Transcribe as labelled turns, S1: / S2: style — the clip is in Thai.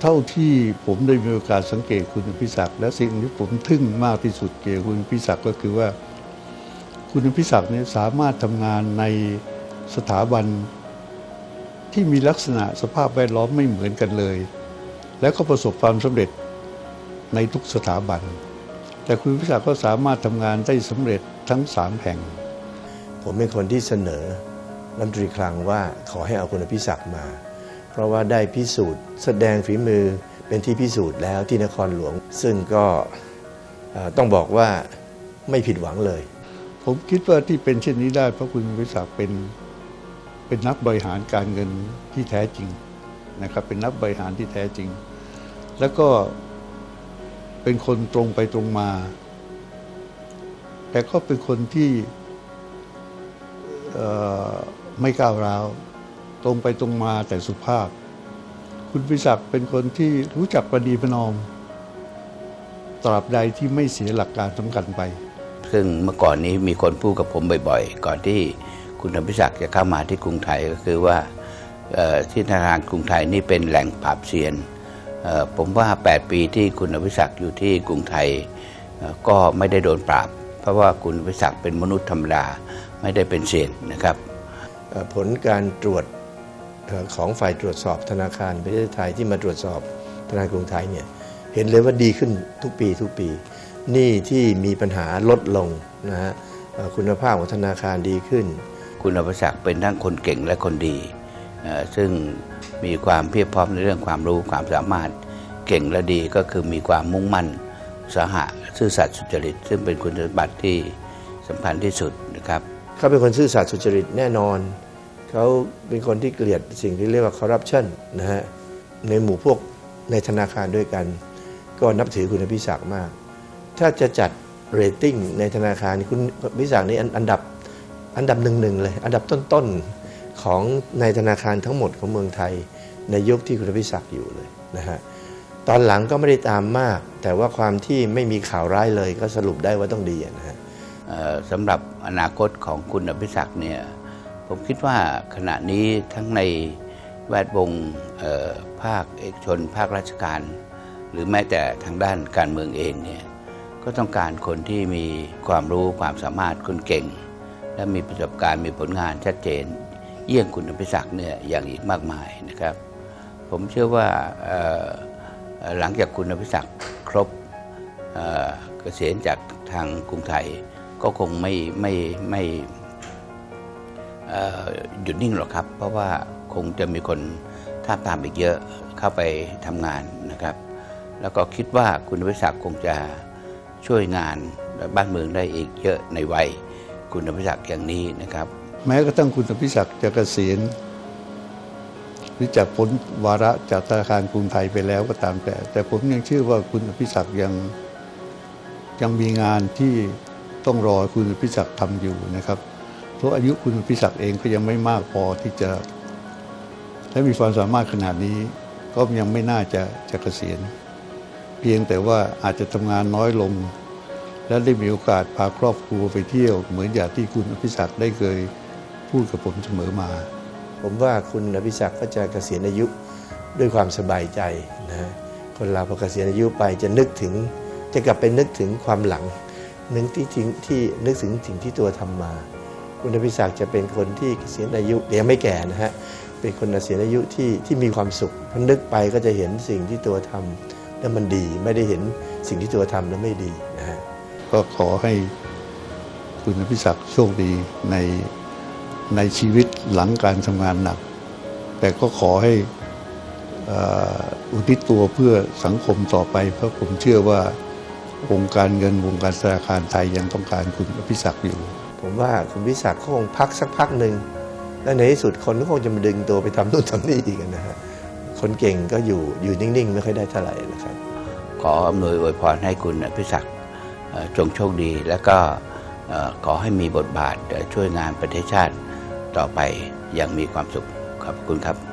S1: เท่าที่ผมได้มีโอกาสสังเกตคุณพิศักดิ์และสิ่งที่ผมทึ่งมากที่สุดเกี่ยวกับคุณพิศักดิ์ก็คือว่า คุณพิศักดิ์เนี่ยสามารถทำงานในสถาบันที่มีลักษณะสภาพแวดล้อมไม่เหมือนกันเลย และก็ประสบความสำเร็จในทุกสถาบัน แต่คุณพิศักดิ์ก็สามารถทำงานได้สำเร็จทั้งสามแห่ง
S2: ผมเป็นคนที่เสนอรัฐมนตรีคลังว่าขอให้เอาคุณอภิศักดิ์มา เพราะว่าได้พิสูจน์ แสดงฝีมือเป็นที่พิสูจน์แล้วที่นครหลวง ซึ่งก็ต้องบอกว่าไม่ผิดหวังเลย
S1: ผมคิดว่าที่เป็นเช่นนี้ได้ เพราะคุณวิศักเป็นเป็นนักบริหารการเงินที่แท้จริงนะครับ เป็นนักบริหารที่แท้จริง แล้วก็เป็นคนตรงไปตรงมา แต่ก็เป็นคนที่ไม่ก้าวร้าว ตรงไปตรงมาแต่สุภาพ คุณวิศักดิ์เป็นคนที่รู้จักประนีประนอม ตราบใดที่ไม่เสียหลักการสำคัญไป
S3: ซึ่งเมื่อก่อนนี้มีคนพูดกับผมบ่อยๆ ก่อนที่คุณอภิศักดิ์จะเข้ามาที่กรุงไทยก็คือว่าเอ่อที่ธนาคารกรุงไทยนี่เป็นแหล่งปราบเซียนเอ่อผมว่า 8 ปีที่คุณอภิศักดิ์อยู่ที่กรุงไทยเอ่อก็ไม่ได้โดนปราบ เพราะว่าคุณอภิศักดิ์เป็นมนุษย์ธรรมดาไม่ได้เป็นเซียนนะครับ
S2: เอ่อผลการตรวจเอ่อ ของฝ่ายตรวจสอบธนาคารประเทศไทยที่มาตรวจสอบธนาคารกรุงไทยเนี่ยเห็นเลยว่าดีขึ้นทุกปีทุกปีหนี้ที่มีปัญหาลดลงนะฮะเอ่อคุณภาพของธนาคารดีขึ้น
S3: คุณอภิศักดิ์เป็นทั้งคนเก่งและคนดีเอ่อซึ่งมีความเพียบพร้อมในเรื่องความรู้ความสามารถเก่งและดีก็คือมีความมุ่งมั่นสาหะซื่อสัตย์สุจริต ซึ่งเป็นคุณสมบัติที่สำคัญที่สุดนะครับ
S2: เขาเป็นคนซื่อสัตย์สุจริตแน่นอน เขาเป็นคนที่เกลียดสิ่งที่เรียกว่าคอร์รัปชันนะฮะในหมู่พวกในธนาคารด้วยกัน ก็นับถือคุณอภิศักมาก ถ้าจะจัดเรตติ้งในธนาคารคุณอภิศักนี่อันดับอันดับหนึ่งหนึ่งเลย อันดับต้นๆของในธนาคารทั้งหมดของเมืองไทย ในยุคที่คุณอภิศักอยู่เลยนะฮะตอนหลังก็ไม่ได้ตามมาก แต่ว่าความที่ไม่มีข่าวร้ายเลยก็สรุปได้ว่าต้องดีนะฮะ
S3: สำหรับอนาคตของคุณอภิศักดิ์เนี่ย ผมคิดว่าขณะนี้ทั้งในแวดวงภาคเอกชน ภาคราชการ หรือแม้แต่ทางด้านการเมืองเองเนี่ยก็ต้องการคนที่มีความรู้ความสามารถคนเก่ง และมีประสบการณ์มีผลงานชัดเจน เยี่ยงคุณอภิศักดิ์เนี่ยอย่างอีกมากมายนะครับ ผมเชื่อว่าหลังจากคุณอภิศักดิ์ครบเอ่อเกษียณจากทางกรุงไทยก็คงไม่ไม่ไม่ หยุดนิ่งหรอกครับ เพราะว่าคงจะมีคนท้าตามอีกเยอะเข้าไปทำงานนะครับ แล้วก็คิดว่าคุณอภิศักดิ์คงจะช่วยงานบ้านเมืองได้อีกเยอะในวัยคุณอภิศักดิ์อย่างนี้นะครับ
S1: แม้กระทั่งคุณอภิศักดิ์จะเกษียณหรือจะพ้นวาระจากธนาคารกรุงไทยไปแล้วก็ตามแต่ แต่ผมยังเชื่อว่าคุณอภิศักดิ์ยังยังมีงานที่ต้องรอคุณอภิศักดิ์ทำอยู่นะครับ เพราะอายุคุณอภิศักดิ์เองก็ยังไม่มากพอที่จะและมีความสามารถขนาดนี้ ก็ยังไม่น่าจะจะเกษียณ เพียงแต่ว่าอาจจะทำงานน้อยลง และได้มีโอกาสพาครอบครัวไปเที่ยว เหมือนอย่างที่คุณอภิศักดิ์ได้เคยพูดกับผมเสมอมา
S2: ผมว่าคุณอภิศักดิ์ก็จะเกษียณอายุด้วยความสบายใจนะ คนเราพอเกษียณอายุไปจะนึกถึง จะกลับไปนึกถึงความหลังนึกที่ทิ้งที่นึกถึงสิ่งที่ตัวทำมา คุณอภิศักดิ์จะเป็นคนที่เกษียอายุแต่ยังไม่แก่นะฮะเป็นคนเกษียอายุที่ที่มีความสุขพอนึกไปก็จะเห็นสิ่งที่ตัวทำแล้วมันดีไม่ได้เห็นสิ่งที่ตัวทำแล้วไม่ดีนะฮะ
S1: ก็ขอให้คุณอภิศักดิ์โชคดีในในชีวิตหลังการทำงานหนัก แต่ก็ขอให้อุทิศตัวเพื่อสังคมต่อไป เพราะผมเชื่อว่าวงการเงินวงการธนาคารไทยยังต้องการคุณอภิศักดิ์อยู่
S2: ผมว่าคุณวิศักดิ์เขาคงพักสักพักหนึ่งและในที่สุดคนก็คงจะมาดึงตัวไปทำนู่นทำนี่อีกนะฮะคนเก่งก็อยู่อยู่นิ่งๆ ไม่ค่อยได้เท่าไหร่นะครับ
S3: ขออำนวยอวยพรให้คุณพิศักดิ์จงโชคดี แล้วก็ขอให้มีบทบาทช่วยงานประเทศชาติต่อไปอย่างมีความสุขขอบคุณครับ